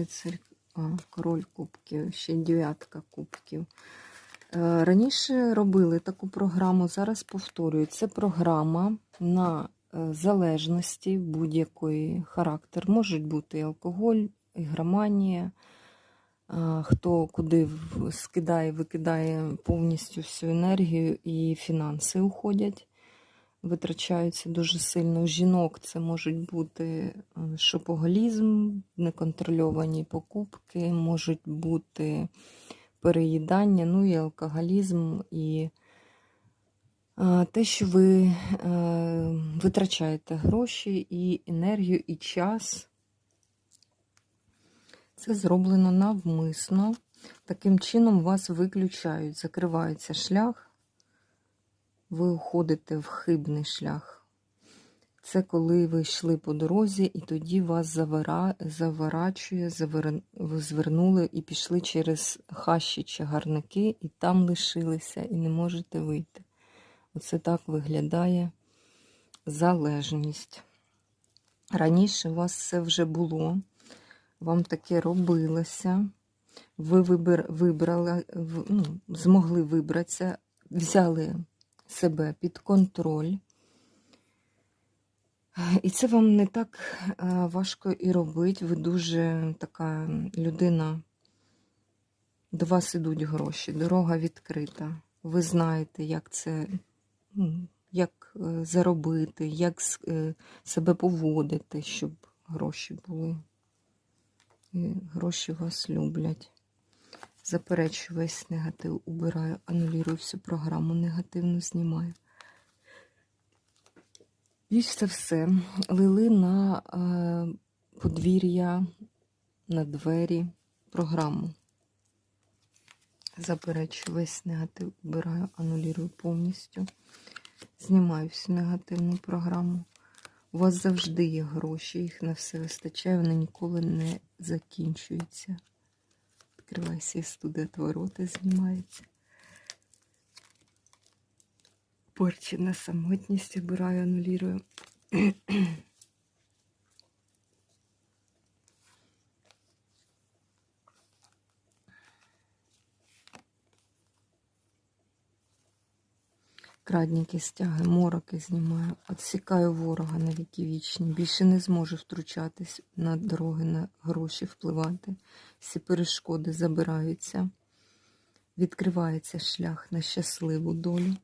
Лицарь, а, король кубків, ще дев'ятка кубків. Е, Раніше робили таку програму, зараз повторюю. Це програма на е, залежності будь-якої характер. Можуть бути і алкоголь, ігроманія, а, хто куди скидає, викидає повністю всю енергію і фінанси уходять, витрачаються дуже сильно. У жінок це можуть бути е, шопоголізм, неконтрольовані покупки, можуть бути переїдання, ну і алкоголізм, і е, те, що ви е, витрачаєте гроші і енергію, і час. Це зроблено навмисно. Таким чином вас виключають, закривається шлях, ви уходите в хибний шлях. Це коли ви йшли по дорозі, і тоді вас завера... заворачує, завер... ви звернули і пішли через хащі чагарники, і там лишилися, і не можете вийти. Оце так виглядає залежність. Раніше у вас це вже було, вам таке робилося, ви вибир... вибрали, ну, змогли вибратися, взяли себе під контроль. І це вам не так е, важко і робити. Ви дуже така людина, до вас ідуть гроші, дорога відкрита. Ви знаєте, як це, ну, як е, заробити, як е, себе поводити, щоб гроші були. І гроші вас люблять. Заперечую весь негатив, убираю, анулюю всю програму, негативну знімаю. І це все лили на е, подвір'я, на двері програму. Заперечую весь негатив, убираю, анулюю повністю. Знімаю всю негативну програму. У вас завжди є гроші, їх на все вистачає, вони ніколи не закінчуються. Відкривайся і студи ворота знімається. Порчі на самотність обираю, анулірую. Крадніки стяги, мороки знімаю, відсікаю ворога на віки вічні. Більше не зможу втручатись на дороги, на гроші впливати. Всі перешкоди забираються. Відкривається шлях на щасливу долю.